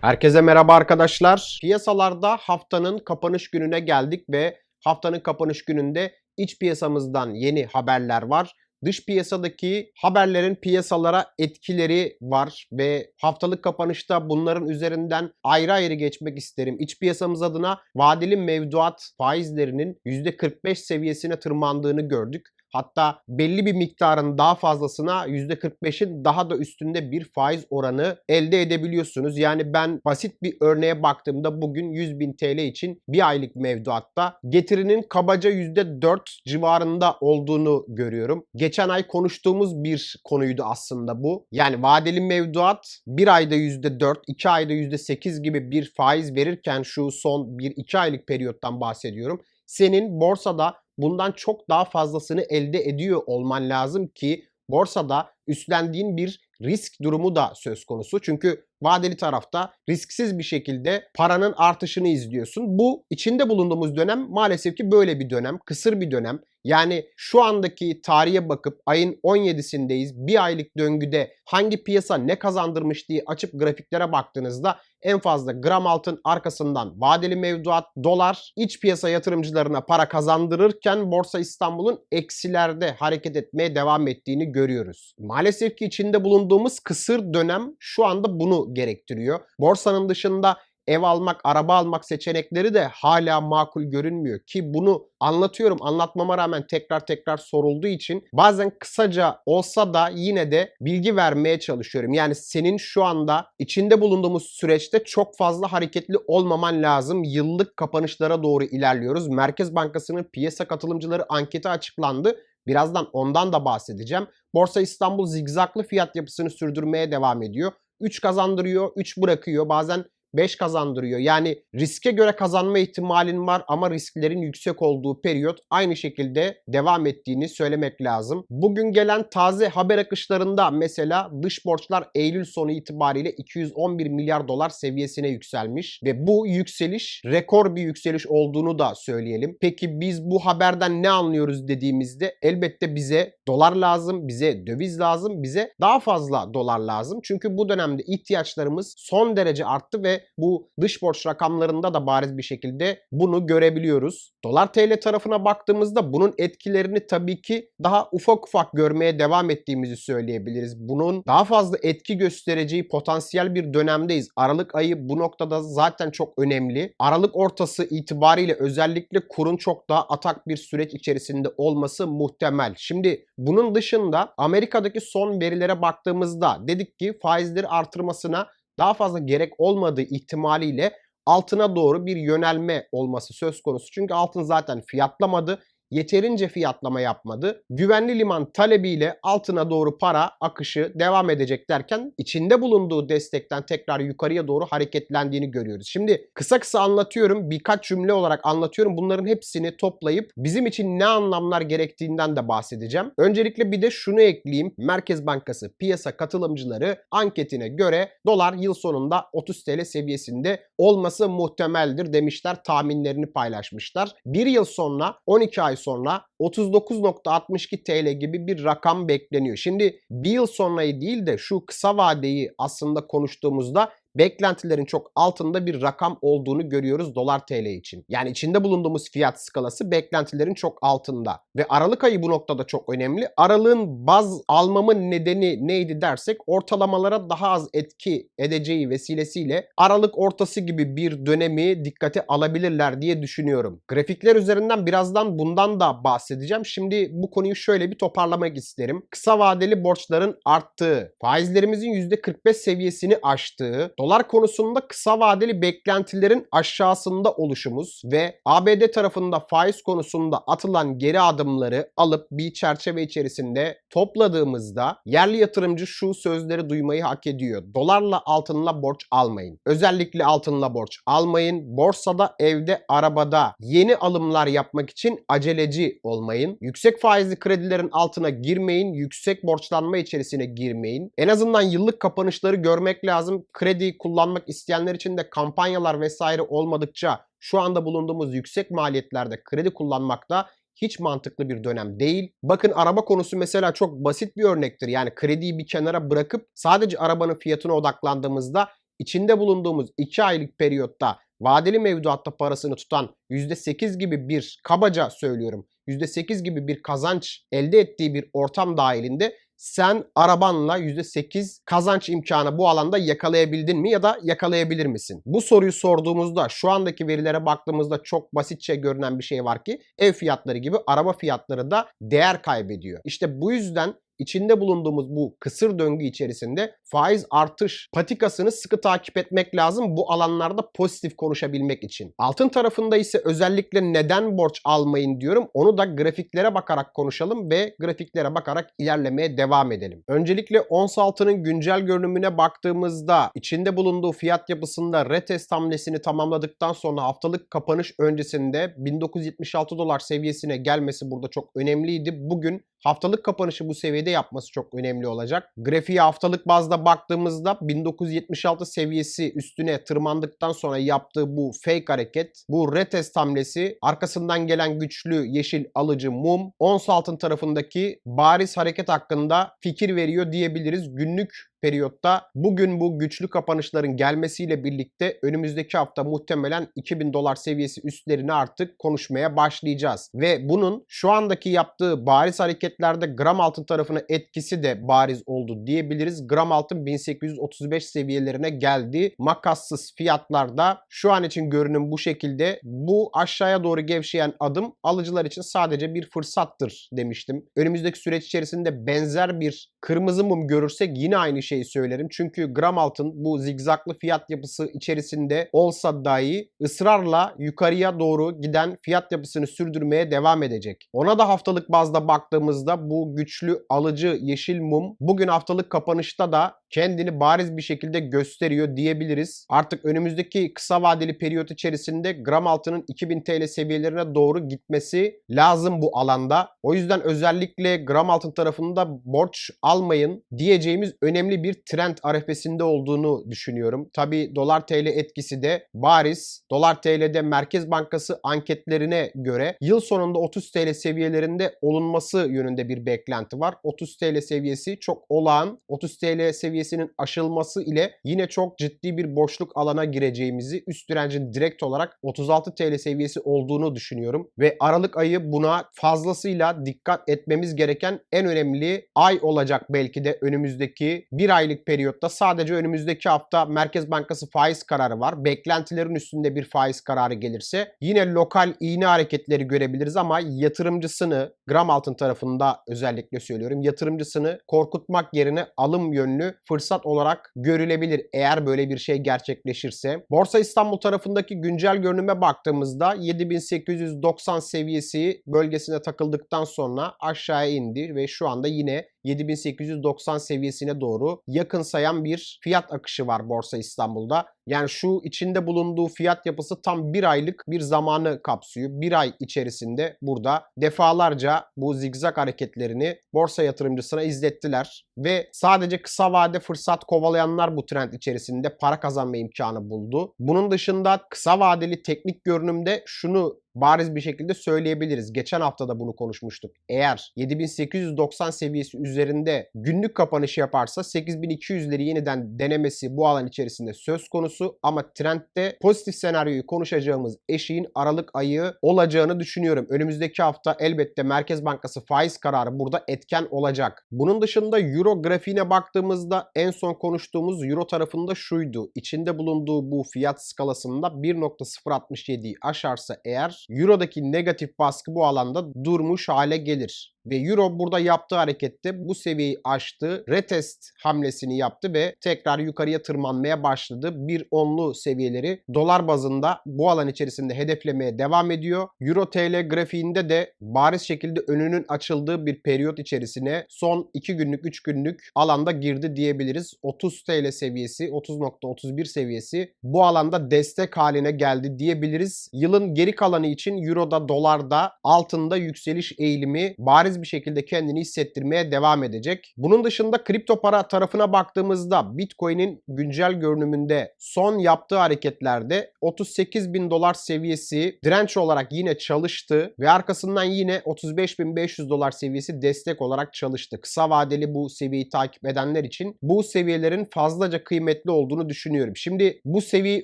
Herkese merhaba arkadaşlar. Piyasalarda haftanın kapanış gününe geldik ve haftanın kapanış gününde iç piyasamızdan yeni haberler var. Dış piyasadaki haberlerin piyasalara etkileri var ve haftalık kapanışta bunların üzerinden ayrı ayrı geçmek isterim. İç piyasamız adına vadeli mevduat faizlerinin %45 seviyesine tırmandığını gördük. Hatta belli bir miktarın daha fazlasına %45'in daha da üstünde bir faiz oranı elde edebiliyorsunuz. Yani ben basit bir örneğe baktığımda bugün 100 bin TL için bir aylık mevduatta getirinin kabaca %4 civarında olduğunu görüyorum. Geçen ay konuştuğumuz bir konuydu aslında bu. Yani vadeli mevduat bir ayda %4, iki ayda %8 gibi bir faiz verirken şu son 1-2 aylık periyottan bahsediyorum. Senin borsada bundan çok daha fazlasını elde ediyor olman lazım ki borsada üstlendiğin bir risk durumu da söz konusu. Çünkü vadeli tarafta risksiz bir şekilde paranın artışını izliyorsun. Bu içinde bulunduğumuz dönem maalesef ki böyle bir dönem, kısır bir dönem. Yani şu andaki tarihe bakıp ayın 17'sindeyiz. Bir aylık döngüde hangi piyasa ne kazandırmış diye açıp grafiklere baktığınızda en fazla gram altın arkasından vadeli mevduat, dolar iç piyasa yatırımcılarına para kazandırırken Borsa İstanbul'un eksilerde hareket etmeye devam ettiğini görüyoruz. Maalesef ki içinde bulunduğumuz kısır dönem şu anda bunu gerektiriyor. Borsanın dışında ev almak, araba almak seçenekleri de hala makul görünmüyor ki bunu anlatıyorum. Anlatmama rağmen tekrar tekrar sorulduğu için bazen kısaca olsa da yine de bilgi vermeye çalışıyorum. Yani senin şu anda içinde bulunduğumuz süreçte çok fazla hareketli olmaman lazım. Yıllık kapanışlara doğru ilerliyoruz. Merkez Bankası'nın piyasa katılımcıları anketi açıklandı. Birazdan ondan da bahsedeceğim. Borsa İstanbul zigzaklı fiyat yapısını sürdürmeye devam ediyor. 3 kazandırıyor, 3 bırakıyor. Bazen 5 kazandırıyor. Yani riske göre kazanma ihtimalin var ama risklerin yüksek olduğu periyot aynı şekilde devam ettiğini söylemek lazım. Bugün gelen taze haber akışlarında mesela dış borçlar Eylül sonu itibariyle 211 milyar dolar seviyesine yükselmiş ve bu yükseliş rekor bir yükseliş olduğunu da söyleyelim. Peki biz bu haberden ne anlıyoruz dediğimizde elbette bize dolar lazım, bize döviz lazım, bize daha fazla dolar lazım. Çünkü bu dönemde ihtiyaçlarımız son derece arttı ve bu dış borç rakamlarında da bariz bir şekilde bunu görebiliyoruz. Dolar TL tarafına baktığımızda bunun etkilerini tabii ki daha ufak ufak görmeye devam ettiğimizi söyleyebiliriz. Bunun daha fazla etki göstereceği potansiyel bir dönemdeyiz. Aralık ayı bu noktada zaten çok önemli. Aralık ortası itibariyle özellikle kurun çok daha atak bir süreç içerisinde olması muhtemel. Şimdi bunun dışında Amerika'daki son verilere baktığımızda dedik ki faizleri artırmasına daha fazla gerek olmadığı ihtimaliyle altına doğru bir yönelme olması söz konusu. Çünkü altın zaten fiyatlamadı yeterince fiyatlama yapmadı. Güvenli liman talebiyle altına doğru para akışı devam edecek derken içinde bulunduğu destekten tekrar yukarıya doğru hareketlendiğini görüyoruz. Şimdi kısa kısa anlatıyorum. Birkaç cümle olarak anlatıyorum. Bunların hepsini toplayıp bizim için ne anlamlar gerektiğinden de bahsedeceğim. Öncelikle bir de şunu ekleyeyim. Merkez Bankası piyasa katılımcıları anketine göre dolar yıl sonunda 30 TL seviyesinde olması muhtemeldir demişler. Tahminlerini paylaşmışlar. Bir yıl sonra 12 ay sonra 39.62 TL gibi bir rakam bekleniyor. Şimdi bir yıl sonrayı değil de şu kısa vadeyi aslında konuştuğumuzda beklentilerin çok altında bir rakam olduğunu görüyoruz dolar TL için. Yani içinde bulunduğumuz fiyat skalası beklentilerin çok altında. Ve Aralık ayı bu noktada çok önemli. Aralığın baz almamın nedeni neydi dersek ortalamalara daha az etki edeceği vesilesiyle Aralık ortası gibi bir dönemi dikkate alabilirler diye düşünüyorum. Grafikler üzerinden birazdan bundan da bahsedeceğim. Şimdi bu konuyu şöyle bir toparlamak isterim. Kısa vadeli borçların arttığı, faizlerimizin %45 seviyesini aştığı, Dolar konusunda kısa vadeli beklentilerin aşağısında oluşumuz ve ABD tarafında faiz konusunda atılan geri adımları alıp bir çerçeve içerisinde topladığımızda yerli yatırımcı şu sözleri duymayı hak ediyor. Dolarla altınla borç almayın. Özellikle altınla borç almayın. Borsada, evde, arabada yeni alımlar yapmak için aceleci olmayın. Yüksek faizli kredilerin altına girmeyin. Yüksek borçlanma içerisine girmeyin. En azından yıllık kapanışları görmek lazım. Kredi kullanmak isteyenler için de kampanyalar vesaire olmadıkça şu anda bulunduğumuz yüksek maliyetlerde kredi kullanmakta hiç mantıklı bir dönem değil. Bakın araba konusu mesela çok basit bir örnektir. Yani krediyi bir kenara bırakıp sadece arabanın fiyatına odaklandığımızda içinde bulunduğumuz 2 aylık periyotta vadeli mevduatta parasını tutan %8 gibi bir kabaca söylüyorum %8 gibi bir kazanç elde ettiği bir ortam dahilinde sen arabanla %8 kazanç imkanı bu alanda yakalayabildin mi ya da yakalayabilir misin? Bu soruyu sorduğumuzda şu andaki verilere baktığımızda çok basitçe görünen bir şey var ki ev fiyatları gibi araba fiyatları da değer kaybediyor. İşte bu yüzden içinde bulunduğumuz bu kısır döngü içerisinde faiz artış patikasını sıkı takip etmek lazım bu alanlarda pozitif konuşabilmek için. Altın tarafında ise özellikle neden borç almayın diyorum. Onu da grafiklere bakarak konuşalım ve grafiklere bakarak ilerlemeye devam edelim. Öncelikle ons altının güncel görünümüne baktığımızda içinde bulunduğu fiyat yapısında retest hamlesini tamamladıktan sonra haftalık kapanış öncesinde 1976 dolar seviyesine gelmesi burada çok önemliydi. Bugün haftalık kapanışı bu seviyede yapması çok önemli olacak. Grafiğe haftalık bazda baktığımızda 1976 seviyesi üstüne tırmandıktan sonra yaptığı bu fake hareket, bu retest hamlesi, arkasından gelen güçlü yeşil alıcı mum, ons altın tarafındaki bariz hareket hakkında fikir veriyor diyebiliriz. Günlük periyotta bugün bu güçlü kapanışların gelmesiyle birlikte önümüzdeki hafta muhtemelen 2000 dolar seviyesi üstlerini artık konuşmaya başlayacağız. Ve bunun şu andaki yaptığı bariz hareketlerde gram altın tarafına etkisi de bariz oldu diyebiliriz. Gram altın 1835 seviyelerine geldi. Makassız fiyatlarda şu an için görünüm bu şekilde. Bu aşağıya doğru gevşeyen adım alıcılar için sadece bir fırsattır demiştim. Önümüzdeki süreç içerisinde benzer bir kırmızı mum görürsek yine aynı şeyi söylerim. Çünkü gram altın bu zigzaklı fiyat yapısı içerisinde olsa dahi ısrarla yukarıya doğru giden fiyat yapısını sürdürmeye devam edecek. Ona da haftalık bazda baktığımızda bu güçlü alıcı yeşil mum bugün haftalık kapanışta da kendini bariz bir şekilde gösteriyor diyebiliriz. Artık önümüzdeki kısa vadeli periyot içerisinde gram altının 2000 TL seviyelerine doğru gitmesi lazım bu alanda. O yüzden özellikle gram altın tarafında borç almayın diyeceğimiz önemli bir trend arefesinde olduğunu düşünüyorum. Tabi dolar TL etkisi de bariz. Dolar TL'de Merkez Bankası anketlerine göre yıl sonunda 30 TL seviyelerinde olunması yönünde bir beklenti var. 30 TL seviyesi çok olağan. 30 TL seviyesinin aşılması ile yine çok ciddi bir boşluk alana gireceğimizi üst direncin direkt olarak 36 TL seviyesi olduğunu düşünüyorum. Ve Aralık ayı buna fazlasıyla dikkat etmemiz gereken en önemli ay olacak belki de önümüzdeki bir aylık periyotta sadece önümüzdeki hafta Merkez Bankası faiz kararı var. Beklentilerin üstünde bir faiz kararı gelirse yine lokal iğne hareketleri görebiliriz ama yatırımcısını gram altın tarafında özellikle söylüyorum yatırımcısını korkutmak yerine alım yönlü fırsat olarak görülebilir eğer böyle bir şey gerçekleşirse. Borsa İstanbul tarafındaki güncel görünüme baktığımızda 7890 seviyesi bölgesine takıldıktan sonra aşağıya indi ve şu anda yine 7890 seviyesine doğru yakın sayan bir fiyat akışı var Borsa İstanbul'da. Yani şu içinde bulunduğu fiyat yapısı tam bir aylık bir zamanı kapsıyor. Bir ay içerisinde burada defalarca bu zigzag hareketlerini borsa yatırımcısına izlettiler. Ve sadece kısa vade fırsat kovalayanlar bu trend içerisinde para kazanma imkanı buldu. Bunun dışında kısa vadeli teknik görünümde şunu bariz bir şekilde söyleyebiliriz. Geçen hafta da bunu konuşmuştuk. Eğer 7890 seviyesi üzerinde günlük kapanış yaparsa 8200'leri yeniden denemesi bu alan içerisinde söz konusu ama trendde pozitif senaryoyu konuşacağımız eşiğin Aralık ayı olacağını düşünüyorum. Önümüzdeki hafta elbette Merkez Bankası faiz kararı burada etken olacak. Bunun dışında Euro grafiğine baktığımızda en son konuştuğumuz Euro tarafında şuydu. İçinde bulunduğu bu fiyat skalasında 1.067'yi aşarsa eğer Euro'daki negatif baskı bu alanda durmuş hale gelir. Ve Euro burada yaptığı harekette bu seviyeyi aştı. Retest hamlesini yaptı ve tekrar yukarıya tırmanmaya başladı. Bir onlu seviyeleri dolar bazında bu alan içerisinde hedeflemeye devam ediyor. Euro TL grafiğinde de bariz şekilde önünün açıldığı bir periyot içerisine son 2 günlük 3 günlük alanda girdi diyebiliriz. 30 TL seviyesi 30.31 seviyesi bu alanda destek haline geldi diyebiliriz. Yılın geri kalanı için Euro'da dolarda altında yükseliş eğilimi bariz bariz bir şekilde kendini hissettirmeye devam edecek. Bunun dışında kripto para tarafına baktığımızda Bitcoin'in güncel görünümünde son yaptığı hareketlerde 38 bin dolar seviyesi direnç olarak yine çalıştı ve arkasından yine 35.500 dolar seviyesi destek olarak çalıştı. Kısa vadeli bu seviyeyi takip edenler için bu seviyelerin fazlaca kıymetli olduğunu düşünüyorum. Şimdi bu seviyeyi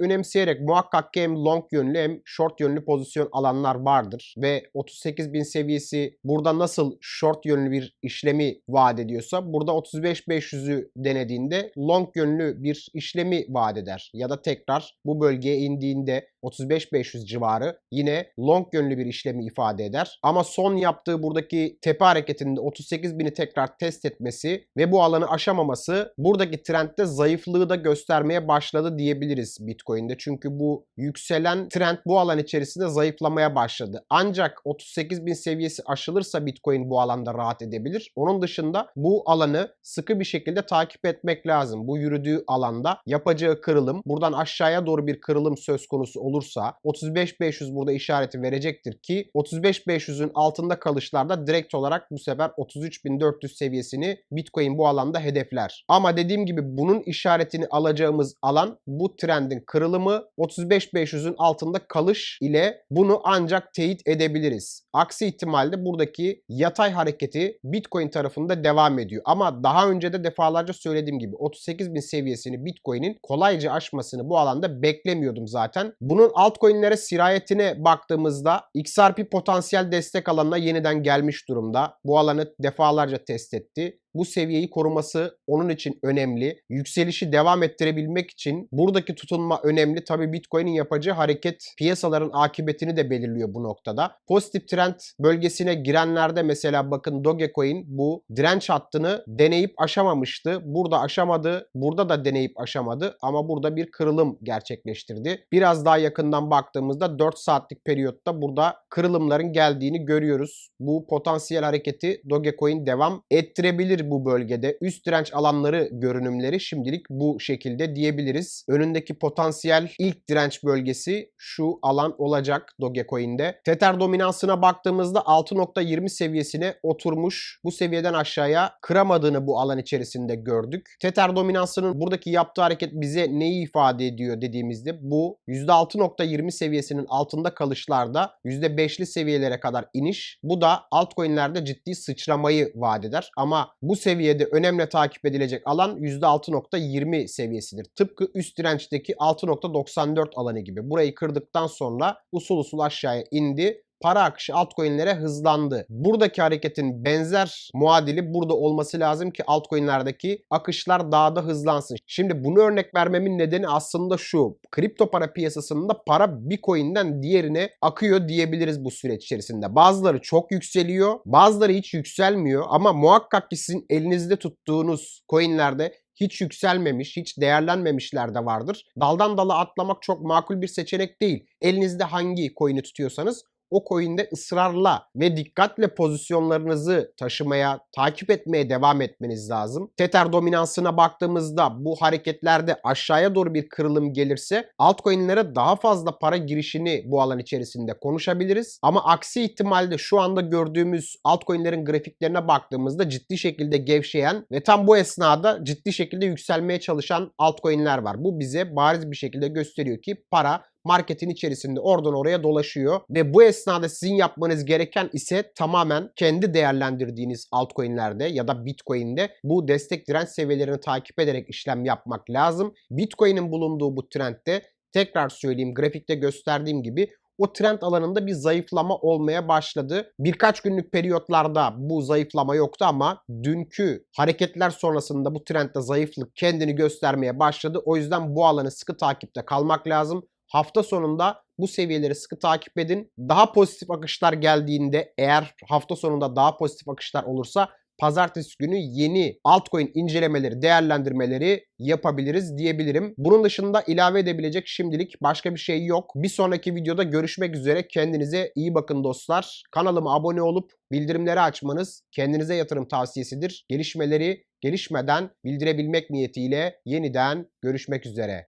önemseyerek muhakkak ki hem long yönlü hem short yönlü pozisyon alanlar vardır ve 38.000 seviyesi burada nasıl short yönlü bir işlemi vaat ediyorsa burada 35.500'ü denediğinde long yönlü bir işlemi vaat eder. Ya da tekrar bu bölgeye indiğinde 35.500 civarı yine long yönlü bir işlemi ifade eder. Ama son yaptığı buradaki tepe hareketinde 38.000'i tekrar test etmesi ve bu alanı aşamaması buradaki trendde zayıflığı da göstermeye başladı diyebiliriz Bitcoin'de. Çünkü bu yükselen trend bu alan içerisinde zayıflamaya başladı. Ancak 38.000 seviyesi aşılırsa Bitcoin bu alanda rahat edebilir. Onun dışında bu alanı sıkı bir şekilde takip etmek lazım. Bu yürüdüğü alanda yapacağı kırılım buradan aşağıya doğru bir kırılım söz konusu olursa 35.500 burada işareti verecektir ki 35.500'ün altında kalışlarda direkt olarak bu sefer 33.400 seviyesini Bitcoin bu alanda hedefler. Ama dediğim gibi bunun işaretini alacağımız alan bu trendin kırılımı 35.500'ün altında kalış ile bunu ancak teyit edebiliriz. Aksi ihtimalde buradaki yatay hareketi Bitcoin tarafında devam ediyor. Ama daha önce de defalarca söylediğim gibi 38.000 seviyesini Bitcoin'in kolayca aşmasını bu alanda beklemiyordum zaten. Bunun altcoin'lere sirayetine baktığımızda XRP potansiyel destek alanına yeniden gelmiş durumda. Bu alanı defalarca test etti. Bu seviyeyi koruması onun için önemli. Yükselişi devam ettirebilmek için buradaki tutunma önemli. Tabii Bitcoin'in yapacağı hareket piyasaların akıbetini de belirliyor bu noktada. Pozitif trend bölgesine girenlerde mesela bakın Dogecoin bu direnç hattını deneyip aşamamıştı. Burada aşamadı. Burada da deneyip aşamadı ama burada bir kırılım gerçekleştirdi. Biraz daha yakından baktığımızda 4 saatlik periyotta burada kırılımların geldiğini görüyoruz. Bu potansiyel hareketi Dogecoin devam ettirebilir bu bölgede. Üst direnç alanları görünümleri şimdilik bu şekilde diyebiliriz. Önündeki potansiyel ilk direnç bölgesi şu alan olacak Dogecoin'de. Tether dominansına baktığımızda 6.20 seviyesine oturmuş. Bu seviyeden aşağıya kıramadığını bu alan içerisinde gördük. Tether dominansının buradaki yaptığı hareket bize neyi ifade ediyor dediğimizde bu %6.20 seviyesinin altında kalışlarda %5'li seviyelere kadar iniş. Bu da altcoin'lerde ciddi sıçramayı vaat eder. Ama bu seviyede önemli takip edilecek alan %6.20 seviyesidir. Tıpkı üst dirençteki 6.94 alanı gibi. Burayı kırdıktan sonra usul usul aşağıya indi para akışı altcoin'lere hızlandı. Buradaki hareketin benzer muadili burada olması lazım ki altcoin'lerdeki akışlar daha da hızlansın. Şimdi bunu örnek vermemin nedeni aslında şu. Kripto para piyasasında para bir coin'den diğerine akıyor diyebiliriz bu süreç içerisinde. Bazıları çok yükseliyor, bazıları hiç yükselmiyor ama muhakkak ki sizin elinizde tuttuğunuz coin'lerde hiç yükselmemiş, hiç değerlenmemişler de vardır. Daldan dala atlamak çok makul bir seçenek değil. Elinizde hangi coin'i tutuyorsanız o coin'de ısrarla ve dikkatle pozisyonlarınızı taşımaya, takip etmeye devam etmeniz lazım. Tether dominansına baktığımızda bu hareketlerde aşağıya doğru bir kırılım gelirse altcoin'lere daha fazla para girişini bu alan içerisinde konuşabiliriz. Ama aksi ihtimalde şu anda gördüğümüz altcoin'lerin grafiklerine baktığımızda ciddi şekilde gevşeyen ve tam bu esnada ciddi şekilde yükselmeye çalışan altcoin'ler var. Bu bize bariz bir şekilde gösteriyor ki para marketin içerisinde oradan oraya dolaşıyor ve bu esnada sizin yapmanız gereken ise tamamen kendi değerlendirdiğiniz altcoin'lerde ya da Bitcoin'de bu destek direnç seviyelerini takip ederek işlem yapmak lazım. Bitcoin'in bulunduğu bu trendde tekrar söyleyeyim grafikte gösterdiğim gibi o trend alanında bir zayıflama olmaya başladı. Birkaç günlük periyotlarda bu zayıflama yoktu ama dünkü hareketler sonrasında bu trendde zayıflık kendini göstermeye başladı. O yüzden bu alanı sıkı takipte kalmak lazım. Hafta sonunda bu seviyeleri sıkı takip edin. Daha pozitif akışlar geldiğinde eğer hafta sonunda daha pozitif akışlar olursa pazartesi günü yeni altcoin incelemeleri, değerlendirmeleri yapabiliriz diyebilirim. Bunun dışında ilave edebilecek şimdilik başka bir şey yok. Bir sonraki videoda görüşmek üzere. Kendinize iyi bakın dostlar. Kanalıma abone olup bildirimleri açmanız kendinize yatırım tavsiyesidir. Gelişmeleri gelişmeden bildirebilmek niyetiyle yeniden görüşmek üzere.